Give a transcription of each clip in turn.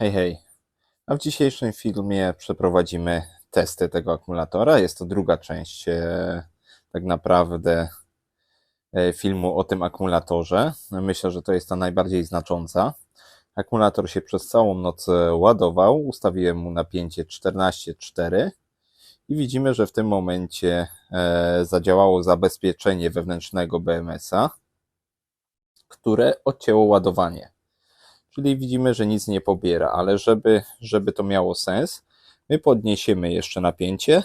Hej, hej. A w dzisiejszym filmie przeprowadzimy testy tego akumulatora. Jest to druga część e, tak naprawdę e, filmu o tym akumulatorze. Myślę, że to jest ta najbardziej znacząca. Akumulator się przez całą noc e, ładował. Ustawiłem mu napięcie 14,4 i widzimy, że w tym momencie e, zadziałało zabezpieczenie wewnętrznego BMS-a, które odcięło ładowanie czyli widzimy, że nic nie pobiera, ale żeby, żeby to miało sens, my podniesiemy jeszcze napięcie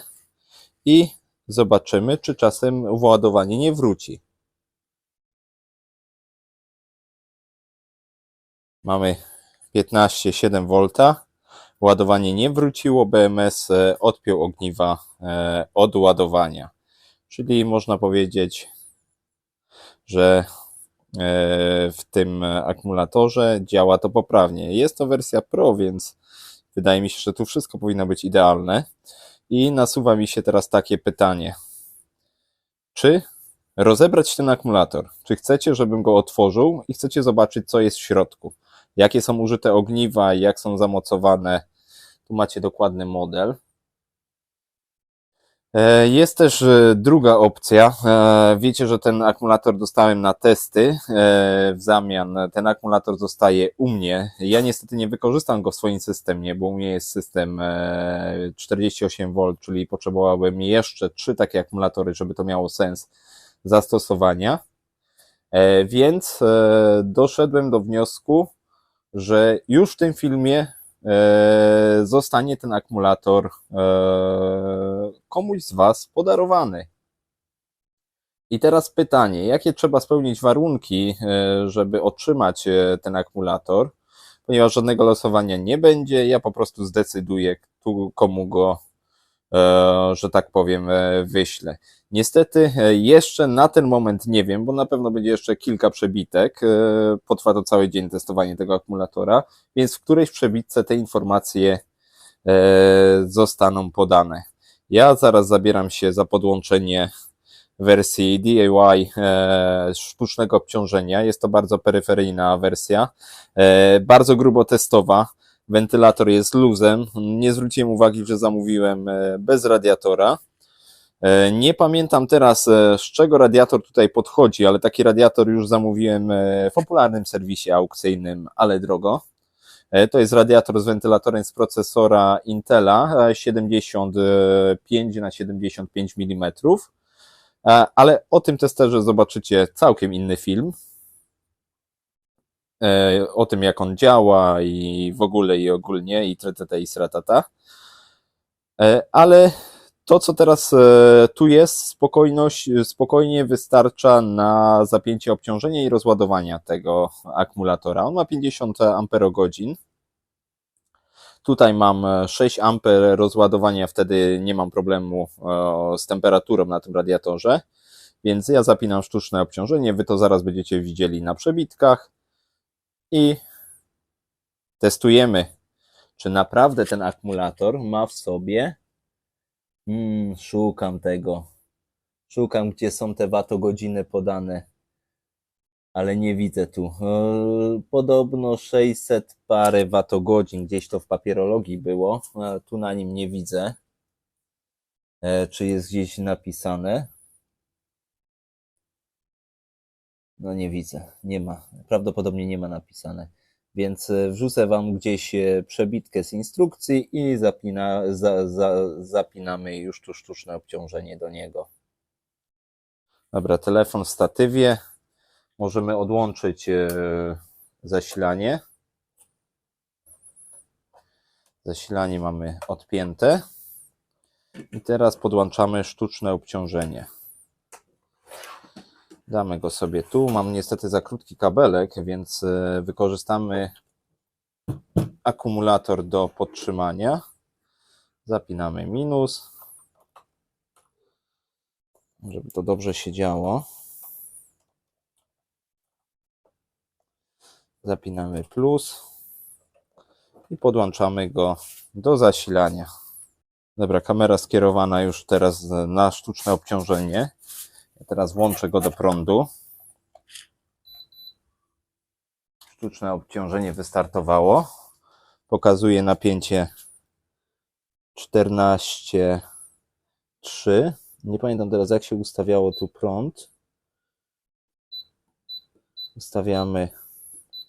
i zobaczymy, czy czasem władowanie nie wróci. Mamy 15,7 V. Ładowanie nie wróciło, BMS e, odpiął ogniwa e, od ładowania. Czyli można powiedzieć, że w tym akumulatorze. Działa to poprawnie. Jest to wersja Pro, więc wydaje mi się, że tu wszystko powinno być idealne. I nasuwa mi się teraz takie pytanie. Czy rozebrać ten akumulator? Czy chcecie, żebym go otworzył i chcecie zobaczyć, co jest w środku? Jakie są użyte ogniwa, jak są zamocowane? Tu macie dokładny model. E, jest też e, druga opcja. E, wiecie, że ten akumulator dostałem na testy. W zamian ten akumulator zostaje u mnie. Ja niestety nie wykorzystam go w swoim systemie, bo u mnie jest system 48V, czyli potrzebowałbym jeszcze trzy takie akumulatory, żeby to miało sens zastosowania. Więc doszedłem do wniosku, że już w tym filmie zostanie ten akumulator e, komuś z Was podarowany. I teraz pytanie, jakie trzeba spełnić warunki, e, żeby otrzymać ten akumulator? Ponieważ żadnego losowania nie będzie, ja po prostu zdecyduję, komu go E, że tak powiem, e, wyślę. Niestety e, jeszcze na ten moment nie wiem, bo na pewno będzie jeszcze kilka przebitek. Potrwa to cały dzień testowanie tego akumulatora, więc w którejś przebitce te informacje zostaną podane. Ja zaraz zabieram się za podłączenie wersji DIY sztucznego obciążenia. Jest to bardzo peryferyjna wersja, bardzo grubo testowa wentylator jest luzem. Nie zwróciłem uwagi, że zamówiłem e, bez radiatora. E, nie pamiętam teraz, e, z czego radiator tutaj podchodzi, ale taki radiator już zamówiłem w popularnym serwisie aukcyjnym, ale drogo. To jest radiator z wentylatorem z procesora Intela 75 na 75 mm. Ale o tym testerze zobaczycie całkiem inny film. E, o tym, jak on działa i w ogóle i ogólnie, i tretete i sratata. E, ale to, co teraz e, tu jest, spokojność, spokojnie wystarcza na zapięcie obciążenia i rozładowania tego akumulatora. On ma 50 amperogodzin. Tutaj mam 6 amper rozładowania, wtedy nie mam problemu z temperaturą na tym radiatorze. Więc ja zapinam sztuczne obciążenie, wy to zaraz będziecie widzieli na przebitkach i testujemy, czy naprawdę ten akumulator ma w sobie. Hmm, szukam tego. Szukam, gdzie są te watogodziny podane, ale nie widzę tu. E, podobno 600 parę watogodzin, gdzieś to w papierologii było. Tu na nim nie widzę. E, czy jest gdzieś napisane? No nie widzę, nie ma. Prawdopodobnie nie ma napisane. Więc e, wrzucę Wam gdzieś e, przebitkę z instrukcji i zapina, za, za, zapinamy już tu sztuczne obciążenie do niego. Dobra, telefon w statywie. Możemy odłączyć e, zasilanie. Zasilanie mamy odpięte. I teraz podłączamy sztuczne obciążenie. Damy go sobie tu. Mam niestety za krótki kabelek, więc e, wykorzystamy akumulator do podtrzymania. Zapinamy minus, żeby to dobrze się działo. Zapinamy plus i podłączamy go do zasilania. Dobra, kamera skierowana już teraz na sztuczne obciążenie. Teraz włączę go do prądu. Sztuczne obciążenie wystartowało. Pokazuje napięcie 14,3. Nie pamiętam teraz, jak się ustawiało tu prąd. Ustawiamy,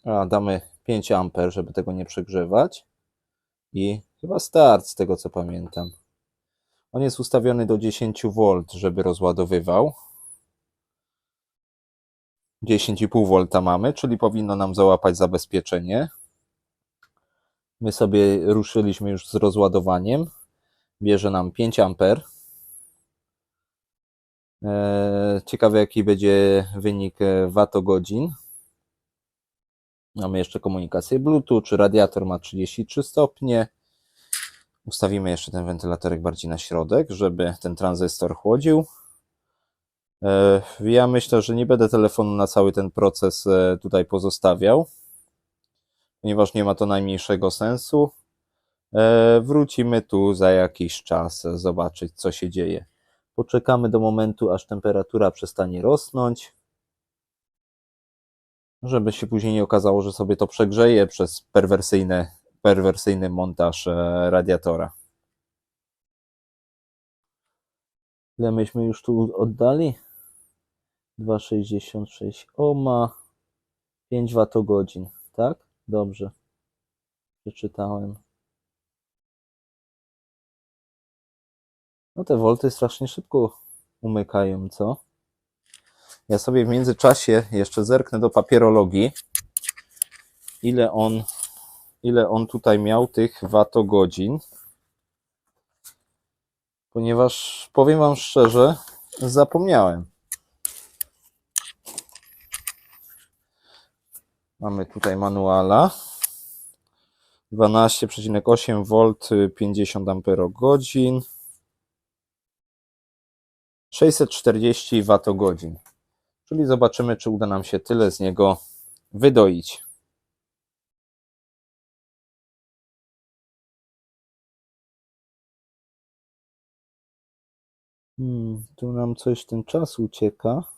a damy 5 A, żeby tego nie przegrzewać. I chyba start, z tego co pamiętam. On jest ustawiony do 10 V, żeby rozładowywał. 10,5 V mamy, czyli powinno nam załapać zabezpieczenie. My sobie ruszyliśmy już z rozładowaniem. Bierze nam 5 A. Eee, Ciekawe, jaki będzie wynik e, watogodzin. Mamy jeszcze komunikację Bluetooth, czy radiator ma 33 stopnie. Ustawimy jeszcze ten wentylatorek bardziej na środek, żeby ten tranzystor chłodził. E, Ja myślę, że nie będę telefonu na cały ten proces e, tutaj pozostawiał, ponieważ nie ma to najmniejszego sensu. E, Wrócimy tu za jakiś czas, zobaczyć co się dzieje. Poczekamy do momentu, aż temperatura przestanie rosnąć, żeby się później nie okazało, że sobie to przegrzeje przez perwersyjne, perwersyjny montaż radiatora. Ile myśmy już tu oddali? 2,66 ohma, 5 watogodzin, tak? Dobrze. Przeczytałem. No te wolty strasznie szybko umykają, co? Ja sobie w międzyczasie jeszcze zerknę do papierologii, ile on, ile on tutaj miał tych watogodzin, ponieważ powiem Wam szczerze, zapomniałem. Mamy tutaj manuala. 12,8 V 50 Ah. 640 Wh. Czyli zobaczymy, czy uda nam się tyle z niego wydoić. Hmm, tu nam coś ten czas ucieka.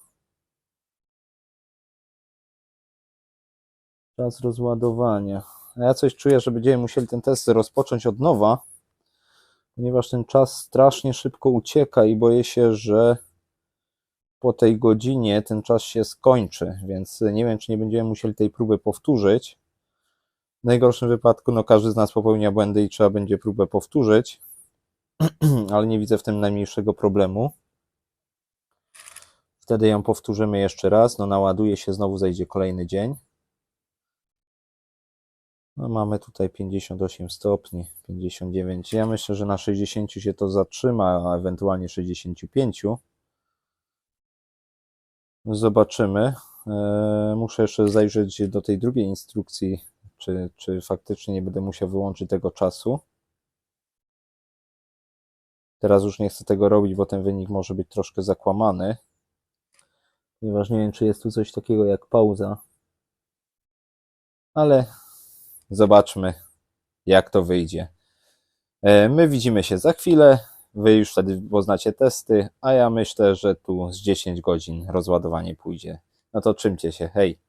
Czas rozładowania. Ja coś czuję, że będziemy musieli ten test rozpocząć od nowa, ponieważ ten czas strasznie szybko ucieka i boję się, że po tej godzinie ten czas się skończy, więc nie wiem, czy nie będziemy musieli tej próby powtórzyć. W najgorszym wypadku, no każdy z nas popełnia błędy i trzeba będzie próbę powtórzyć, ale nie widzę w tym najmniejszego problemu. Wtedy ją powtórzymy jeszcze raz, no naładuje się, znowu zejdzie kolejny dzień. No mamy tutaj 58 stopni, 59. Ja myślę, że na 60 się to zatrzyma, a ewentualnie 65. Zobaczymy. E, Muszę jeszcze zajrzeć do tej drugiej instrukcji, czy, czy faktycznie nie będę musiał wyłączyć tego czasu. Teraz już nie chcę tego robić, bo ten wynik może być troszkę zakłamany. Ponieważ nie wiem, czy jest tu coś takiego jak pauza. Ale zobaczmy, jak to wyjdzie. E, My widzimy się za chwilę. Wy już wtedy poznacie testy, a ja myślę, że tu z 10 godzin rozładowanie pójdzie. No to czymcie się, hej.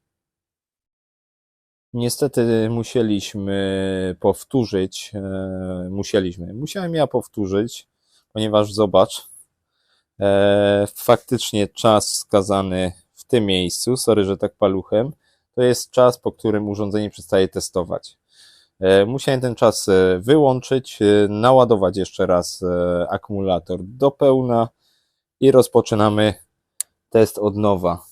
Niestety musieliśmy powtórzyć, e, musieliśmy, musiałem ja powtórzyć, ponieważ zobacz, e, faktycznie czas wskazany w tym miejscu, sorry, że tak paluchem, to jest czas, po którym urządzenie przestaje testować. E, Musiałem ten czas e, wyłączyć, e, naładować jeszcze raz akumulator do pełna i rozpoczynamy test od nowa.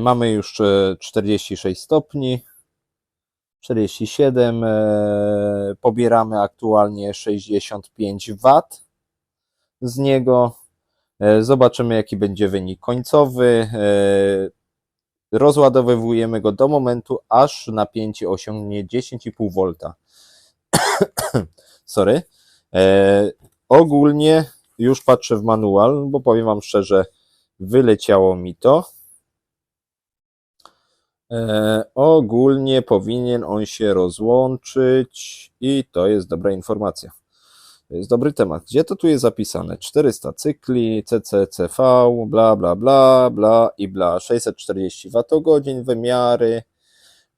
Mamy już e, 46 stopni, 47, e, pobieramy aktualnie 65 W z niego. Zobaczymy, jaki będzie wynik końcowy. Rozładowujemy go do momentu, aż napięcie osiągnie 10,5 V. Sorry. E, ogólnie już patrzę w manual, bo powiem Wam szczerze, wyleciało mi to. E, ogólnie powinien on się rozłączyć i to jest dobra informacja. Jest dobry temat. Gdzie to tu jest zapisane? 400 cykli, CCCV, bla, bla, bla, bla i bla. 640 Wh, wymiary.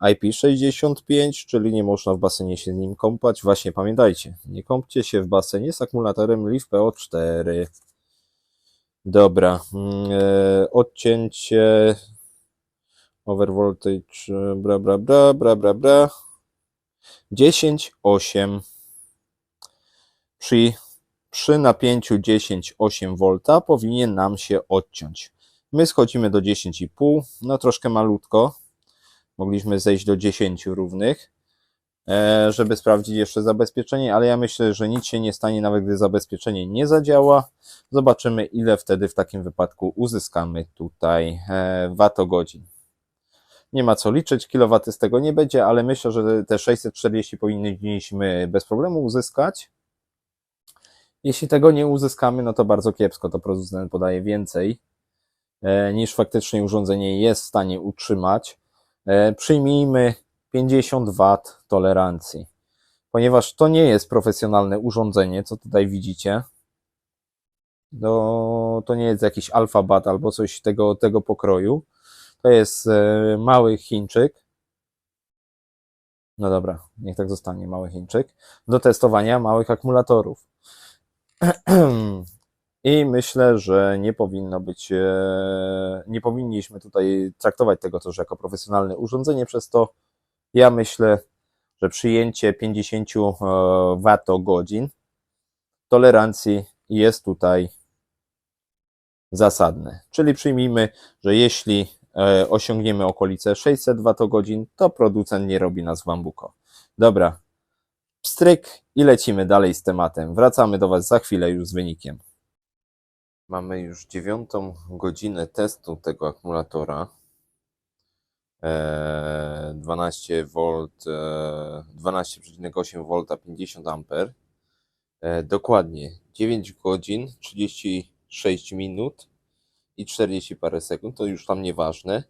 IP65, czyli nie można w basenie się nim kąpać. Właśnie pamiętajcie, nie kąpcie się w basenie z akumulatorem LiFPO4. Dobra, mm, e, odcięcie overvoltage, bra bra bra bra bra bra 10,8 przy, przy napięciu 10,8 V powinien nam się odciąć. My schodzimy do 10,5, no troszkę malutko. Mogliśmy zejść do 10 równych, e, żeby sprawdzić jeszcze zabezpieczenie, ale ja myślę, że nic się nie stanie, nawet gdy zabezpieczenie nie zadziała. Zobaczymy, ile wtedy w takim wypadku uzyskamy tutaj e, watogodzin. Nie ma co liczyć, kilowaty z tego nie będzie, ale myślę, że te 640 powinniśmy bez problemu uzyskać. Jeśli tego nie uzyskamy, no to bardzo kiepsko, to producent podaje więcej e, niż faktycznie urządzenie jest w stanie utrzymać. E, Przyjmijmy 50 W tolerancji, ponieważ to nie jest profesjonalne urządzenie, co tutaj widzicie. To, to nie jest jakiś alfabat albo coś tego, tego pokroju. To jest e, mały Chińczyk. No dobra, niech tak zostanie, mały Chińczyk. Do testowania małych akumulatorów. I myślę, że nie powinno być, e, nie powinniśmy tutaj traktować tego też jako profesjonalne urządzenie, przez to ja myślę, że przyjęcie 50 e, watogodzin tolerancji jest tutaj zasadne. Czyli przyjmijmy, że jeśli e, osiągniemy okolice 600 watogodzin, to producent nie robi nas w bambuko. Dobra, pstryk i lecimy dalej z tematem. Wracamy do Was za chwilę już z wynikiem. Mamy już dziewiątą godzinę testu tego akumulatora. E, 12 V, e, 12,8 V 50 A. E, dokładnie 9 godzin, 36 minut i 40 parę sekund, to już tam nieważne.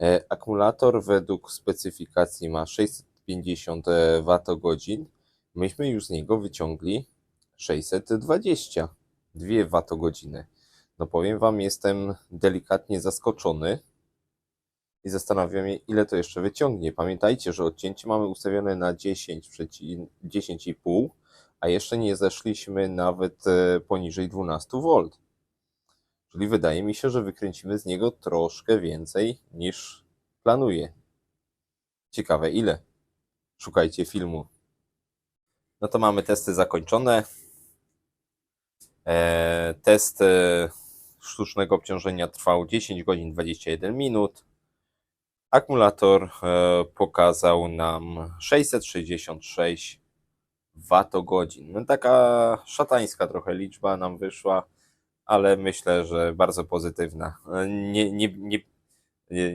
E, Akumulator według specyfikacji ma 650 Wh. Myśmy już z niego wyciągli 620 2 Wh. No powiem Wam, jestem delikatnie zaskoczony i zastanawiam się, ile to jeszcze wyciągnie. Pamiętajcie, że odcięcie mamy ustawione na 10, przeci- 10,5, a jeszcze nie zeszliśmy nawet e, poniżej 12 V. Czyli wydaje mi się, że wykręcimy z niego troszkę więcej niż planuję. Ciekawe ile. Szukajcie filmu. No to mamy testy zakończone. E, Test e, sztucznego obciążenia trwał 10 godzin 21 minut. Akumulator e, pokazał nam 666 watogodzin. No taka szatańska trochę liczba nam wyszła, ale myślę, że bardzo pozytywna. Nie, nie, nie-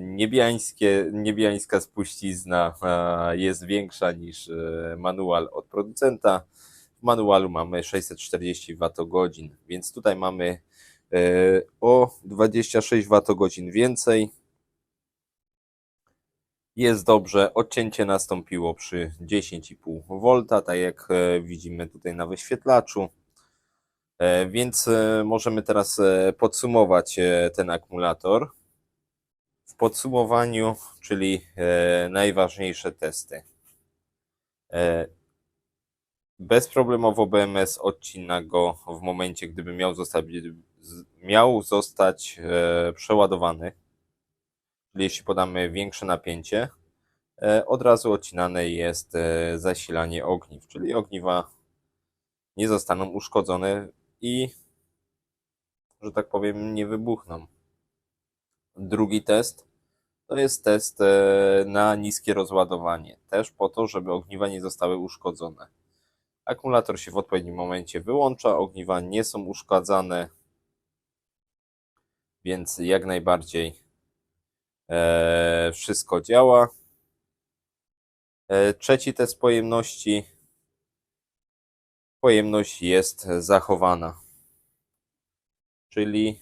niebiańskie, niebiańska spuścizna jest większa niż e, manual od producenta. W manualu mamy 640 watogodzin, więc tutaj mamy e, o 26 watogodzin więcej. Jest dobrze, odcięcie nastąpiło przy 10,5 V, tak jak e, widzimy tutaj na wyświetlaczu. Więc możemy teraz podsumować ten akumulator. Podsumowaniu, czyli e, najważniejsze testy. E, Bezproblemowo BMS odcina go w momencie, gdyby miał zostać, miał zostać e, przeładowany. Czyli jeśli podamy większe napięcie, od razu odcinane jest zasilanie ogniw, czyli ogniwa nie zostaną uszkodzone i, że tak powiem, nie wybuchną. Drugi test to jest test e, na niskie rozładowanie, też po to, żeby ogniwa nie zostały uszkodzone. Akumulator się w odpowiednim momencie wyłącza, ogniwa nie są uszkadzane, więc jak najbardziej e, wszystko działa. E, Trzeci test pojemności. Pojemność jest zachowana. Czyli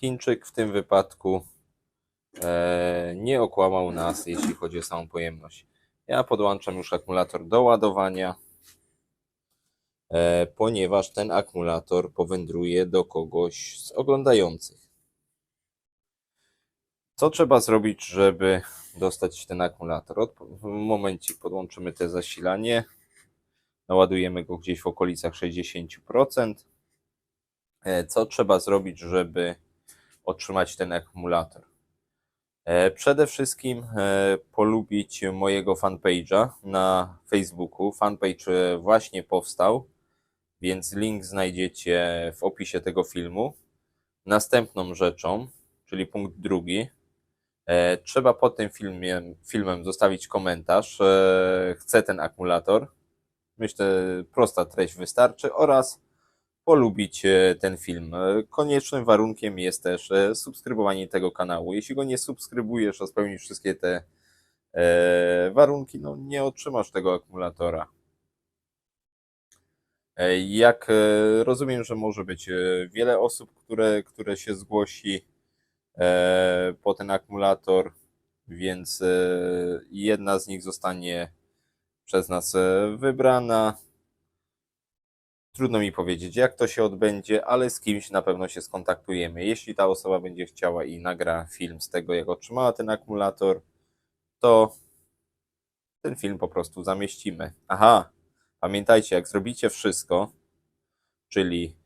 Chińczyk w tym wypadku nie okłamał nas, jeśli chodzi o samą pojemność. Ja podłączam już akumulator do ładowania, e, ponieważ ten akumulator powędruje do kogoś z oglądających. Co trzeba zrobić, żeby dostać ten akumulator? W momencie podłączymy te zasilanie, naładujemy go gdzieś w okolicach 60%. E, Co trzeba zrobić, żeby otrzymać ten akumulator? E, Przede wszystkim e, polubić mojego fanpage'a na Facebooku. Fanpage właśnie powstał, więc link znajdziecie w opisie tego filmu. Następną rzeczą, czyli punkt drugi, e, trzeba pod tym filmiem, filmem zostawić komentarz. Chcę ten akumulator. Myślę, prosta treść wystarczy oraz polubić e, ten film. E, Koniecznym warunkiem jest też e, subskrybowanie tego kanału. Jeśli go nie subskrybujesz, a spełnisz wszystkie te warunki, no nie otrzymasz tego akumulatora. Jak rozumiem, że może być wiele osób, które, które się zgłosi po ten akumulator, więc jedna z nich zostanie przez nas wybrana. Trudno mi powiedzieć, jak to się odbędzie, ale z kimś na pewno się skontaktujemy. Jeśli ta osoba będzie chciała i nagra film z tego, jak otrzymała ten akumulator, to ten film po prostu zamieścimy. Aha, pamiętajcie, jak zrobicie wszystko, czyli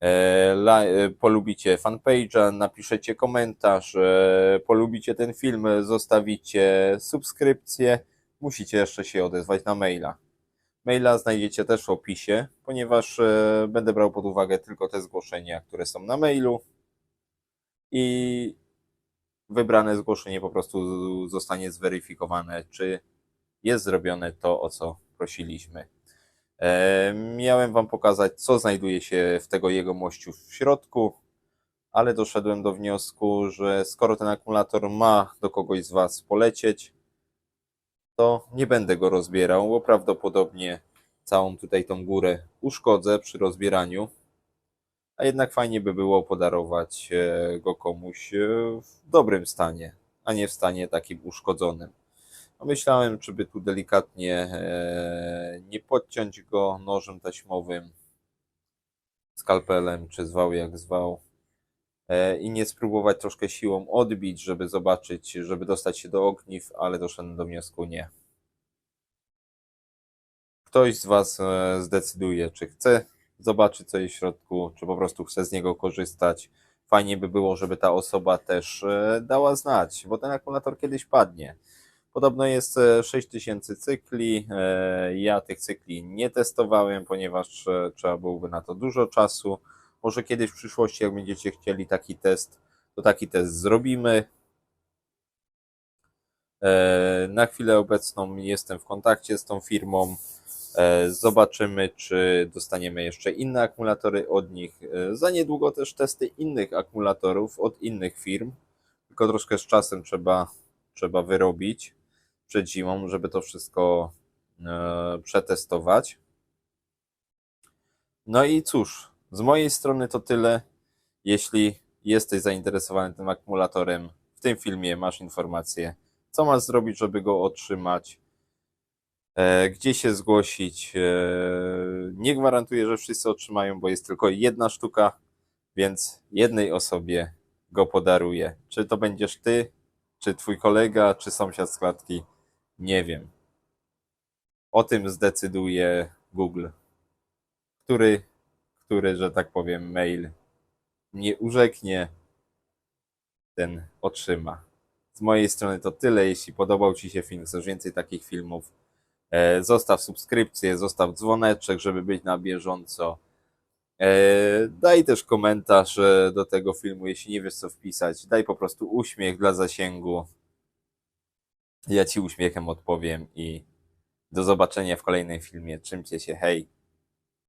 e, la, e, polubicie fanpage'a, napiszecie komentarz, e, polubicie ten film, zostawicie subskrypcję, musicie jeszcze się odezwać na maila. Maila znajdziecie też w opisie, ponieważ e, będę brał pod uwagę tylko te zgłoszenia, które są na mailu i wybrane zgłoszenie po prostu zostanie zweryfikowane, czy jest zrobione to, o co prosiliśmy. E, Miałem Wam pokazać, co znajduje się w tego jegomościu w środku, ale doszedłem do wniosku, że skoro ten akumulator ma do kogoś z Was polecieć, to nie będę go rozbierał, bo prawdopodobnie całą tutaj tą górę uszkodzę przy rozbieraniu. A jednak fajnie by było podarować e, go komuś e, w dobrym stanie, a nie w stanie takim uszkodzonym. No Myślałem, czy by tu delikatnie e, nie podciąć go nożem taśmowym, skalpelem, czy zwał jak zwał, i nie spróbować troszkę siłą odbić, żeby zobaczyć, żeby dostać się do ogniw, ale doszedłem do wniosku nie. Ktoś z Was e, zdecyduje, czy chce zobaczyć, co jest w środku, czy po prostu chce z niego korzystać. Fajnie by było, żeby ta osoba też e, dała znać, bo ten akumulator kiedyś padnie. Podobno jest e, 6000 cykli. E, Ja tych cykli nie testowałem, ponieważ trzeba byłoby na to dużo czasu. Może kiedyś w przyszłości, jak będziecie chcieli taki test, to taki test zrobimy. Na chwilę obecną jestem w kontakcie z tą firmą. E, Zobaczymy, czy dostaniemy jeszcze inne akumulatory od nich. E, Za niedługo też testy innych akumulatorów od innych firm. Tylko troszkę z czasem trzeba, trzeba wyrobić przed zimą, żeby to wszystko e, przetestować. No i cóż, z mojej strony to tyle. Jeśli jesteś zainteresowany tym akumulatorem, w tym filmie masz informację, co masz zrobić, żeby go otrzymać, gdzie się zgłosić. E, nie gwarantuję, że wszyscy otrzymają, bo jest tylko jedna sztuka, więc jednej osobie go podaruję. Czy to będziesz ty, czy twój kolega, czy sąsiad z klatki, nie wiem. O tym zdecyduje Google. Który, który, że tak powiem, mail nie urzeknie, ten otrzyma. Z mojej strony to tyle. Jeśli podobał Ci się film, chcesz więcej takich filmów, e, zostaw subskrypcję, zostaw dzwoneczek, żeby być na bieżąco. E, Daj też komentarz e, do tego filmu, jeśli nie wiesz co wpisać. Daj po prostu uśmiech dla zasięgu. Ja Ci uśmiechem odpowiem i do zobaczenia w kolejnym filmie. Trzymcie się, hej!